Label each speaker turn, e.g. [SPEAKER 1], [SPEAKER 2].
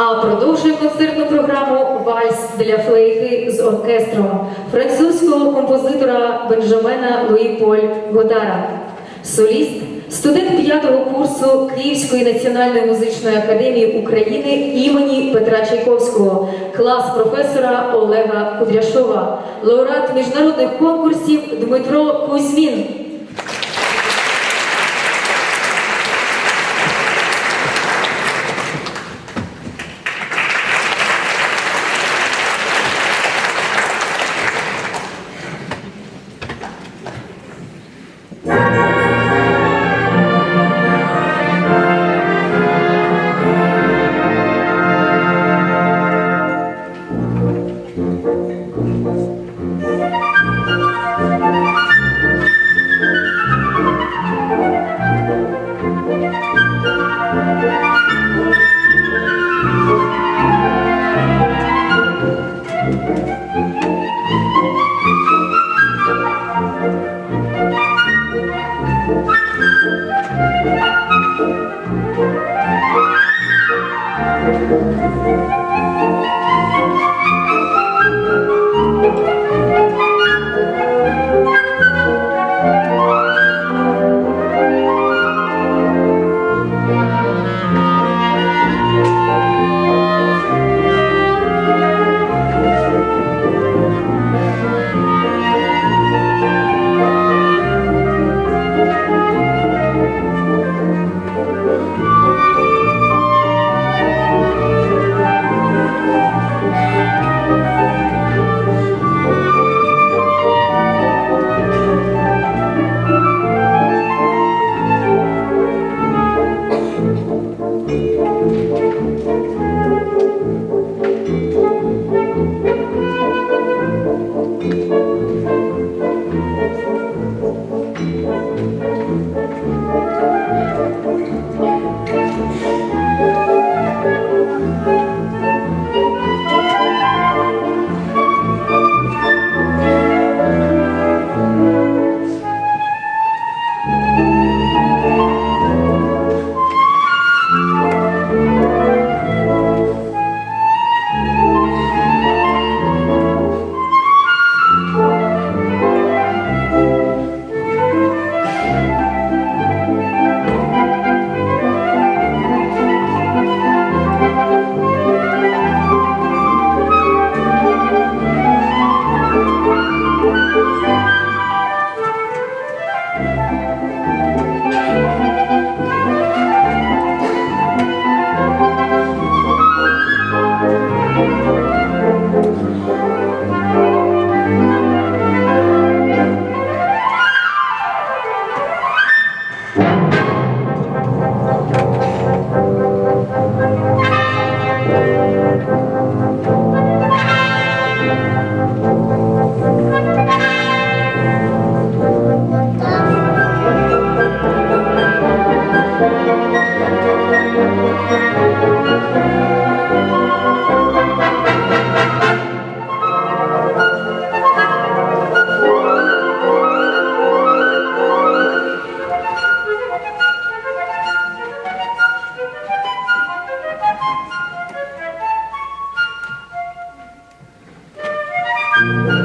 [SPEAKER 1] А продовжує концертну програму Вальс для флейти з оркестром французького композитора Бенджамена Луї Поль Годара. Соліст, студент п'ятого курсу Київської національної музичної академії України імені Петра Чайковського, клас професора Олега Кудряшова, лауреат міжнародних конкурсів Дмитро Кузьмін.
[SPEAKER 2] Thank. Thank you. Thank you.